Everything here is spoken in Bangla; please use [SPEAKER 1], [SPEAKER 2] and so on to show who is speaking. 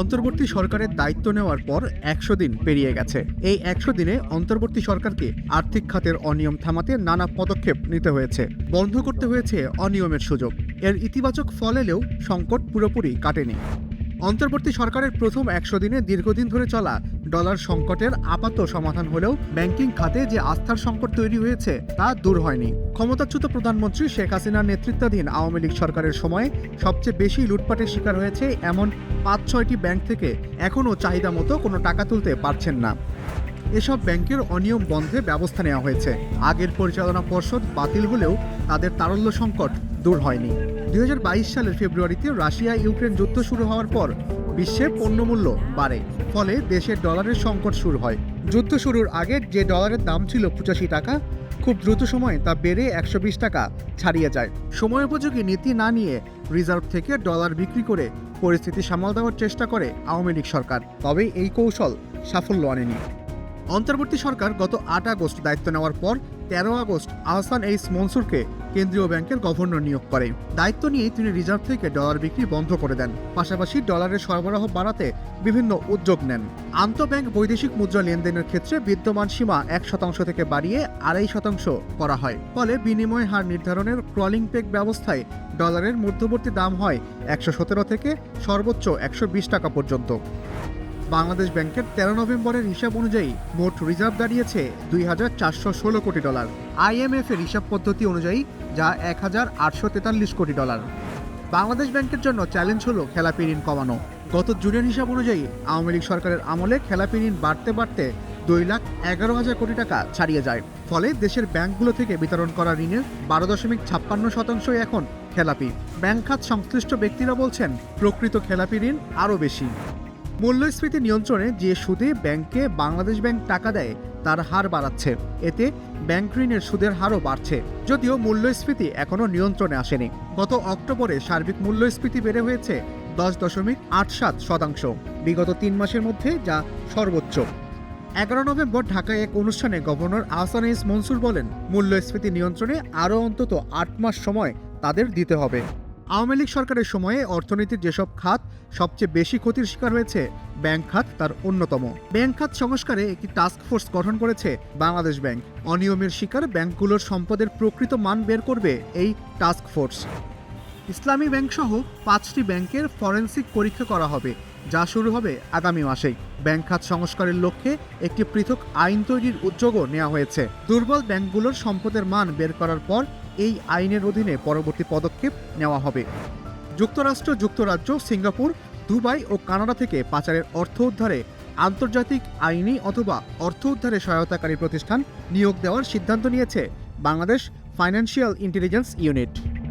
[SPEAKER 1] অন্তর্বর্তী সরকারের দায়িত্ব নেওয়ার পর একশো দিন পেরিয়ে গেছে। এই একশো দিনে অন্তর্বর্তী সরকারকে আর্থিক খাতের অনিয়ম থামাতে নানা পদক্ষেপ নিতে হয়েছে। বন্ধ করতে হয়েছে অনিয়মের সুযোগ। এর ইতিবাচক ফল এলেও সংকট পুরোপুরি কাটেনি। অন্তর্বর্তী সরকারের প্রথম একশো দিনে দীর্ঘদিন ধরে চলা ডলার সংকটের আপাত সমাধান হলেও ব্যাংকিং খাতে যে আস্থার সংকট তৈরি হয়েছে তা দূর হয়নি। ক্ষমতাচ্যুত প্রধানমন্ত্রী শেখ হাসিনার নেতৃত্বাধীন আওয়ামী লীগ সরকারের সময় সবচেয়ে বেশি লুটপাটের শিকার হয়েছে এমন পাঁচ ছয়টি ব্যাংক থেকে এখনও চাহিদা মতো কোনো টাকা তুলতে পারছেন না। এসব ব্যাংকের অনিয়ম বন্ধে ব্যবস্থা নেওয়া হয়েছে। আগের পরিচালনা পর্ষদ বাতিল হলেও তাদের তারল্য সংকট দূর হয়নি। দুই হাজার বাইশ সালের ফেব্রুয়ারিতে রাশিয়া ইউক্রেন যুদ্ধ শুরু হওয়ার পর বিশ্বে পণ্যমূল্য বাড়ে, ফলে দেশের ডলারের সংকট শুরু হয়। যুদ্ধ শুরুর আগে যে ডলারের দাম ছিল পঁচাশি টাকা, খুব দ্রুত সময়ে তা বেড়ে একশো বিশ টাকা ছাড়িয়ে যায়। সময়োপযোগী নীতি না নিয়ে রিজার্ভ থেকে ডলার বিক্রি করে পরিস্থিতি সামাল দেওয়ার চেষ্টা করে আওয়ামী লীগ সরকার, তবে এই কৌশল সাফল্য আনেনি। অন্তর্বর্তী সরকার গত আট আগস্ট দায়িত্ব নেওয়ার পর তেরো আগস্ট আহসান এইস মনসুরকে কেন্দ্রীয় ব্যাংকের গভর্নর নিয়োগ করে। দায়িত্ব নিয়ে তিনি রিজার্ভ থেকে ডলার বিক্রি বন্ধ করে দেন। পাশাপাশি ডলারের সরবরাহ বাড়াতে বিভিন্ন উদ্যোগ নেন। আন্তঃব্যাংক বৈদেশিক মুদ্রা লেনদেনের ক্ষেত্রে বিদ্যমান সীমা এক শতাংশ থেকে বাড়িয়ে আড়াই শতাংশ করা হয়। ফলে বিনিময় হার নির্ধারণের ক্রলিং পেক ব্যবস্থায় ডলারের মধ্যবর্তী দাম হয় একশো সতেরো থেকে সর্বোচ্চ একশো বিশ টাকা পর্যন্ত। বাংলাদেশ ব্যাংকের তেরো নভেম্বরের হিসাব অনুযায়ী মোট রিজার্ভ দাঁড়িয়েছে দুই হাজার চারশো ষোলো কোটি ডলার। আইএমএফ এর হিসাব পদ্ধতি অনুযায়ী যা এক হাজার আটশো তেতাল্লিশ কোটি ডলার। বাংলাদেশ ব্যাংকের জন্য চ্যালেঞ্জ হলো খেলাপি ঋণ কমানো। গত জুনের হিসাব অনুযায়ী আওয়ামী লীগ সরকারের আমলে খেলাপি ঋণ বাড়তে বাড়তে দুই লাখ এগারো হাজার কোটি টাকা ছাড়িয়ে যায়। ফলে দেশের ব্যাংকগুলো থেকে বিতরণ করা ঋণের বারো দশমিক ছাপ্পান্ন শতাংশই এখন খেলাপি। ব্যাংক খাত সংশ্লিষ্ট ব্যক্তিরা বলছেন, প্রকৃত খেলাপি ঋণ আরও বেশি। মূল্যস্ফীতি নিয়ন্ত্রণে যে সুদে ব্যাংকে বাংলাদেশ ব্যাংক টাকা দেয়, তার হার বাড়াচ্ছে। এতে ব্যাংক ঋণের সুদের হারও বাড়ছে। যদিও মূল্যস্ফীতি এখনও নিয়ন্ত্রণে আসেনি। গত অক্টোবরে সার্বিক মূল্যস্ফীতি বেড়ে হয়েছে দশ দশমিক আট সাত শতাংশ। বিগত তিন মাসের মধ্যে যা সর্বোচ্চ। এগারো নভেম্বর ঢাকায় এক অনুষ্ঠানে গভর্নর আহসান ইস মনসুর বলেন, মূল্যস্ফীতি নিয়ন্ত্রণে আরও অন্তত আট মাস সময় তাদের দিতে হবে। আওয়ামী লীগ সরকারের সময়ে অর্থনীতির যেসব খাত সবচেয়ে বেশি ক্ষতির শিকার হয়েছে, ব্যাংক খাত তার অন্যতম। ব্যাংক খাত সংস্কারে একটি টাস্ক ফোর্স গঠন করেছে বাংলাদেশ ব্যাংক। অনিয়মের শিকার ব্যাংকগুলোর সম্পদের প্রকৃত মান বের করবে এই টাস্ক ফোর্স। ইসলামী ব্যাংক সহ পাঁচটি ব্যাংকের ফরেন্সিক পরীক্ষা করা হবে, যা শুরু হবে আগামী মাসেই। ব্যাংক খাত সংস্কারের লক্ষ্যে একটি পৃথক আইন তৈরির উদ্যোগও নেওয়া হয়েছে। দুর্বল ব্যাংকগুলোর সম্পদের মান বের করার পর এই আইনের অধীনে পরবর্তী পদক্ষেপ নেওয়া হবে। যুক্তরাষ্ট্র, যুক্তরাজ্য, সিঙ্গাপুর, দুবাই ও কানাডা থেকে পাচারের অর্থ উদ্ধারে আন্তর্জাতিক আইনি অথবা অর্থ উদ্ধারে সহায়তাকারী প্রতিষ্ঠান নিয়োগ দেওয়ার সিদ্ধান্ত নিয়েছে বাংলাদেশ ফাইন্যান্সিয়াল ইন্টেলিজেন্স ইউনিট।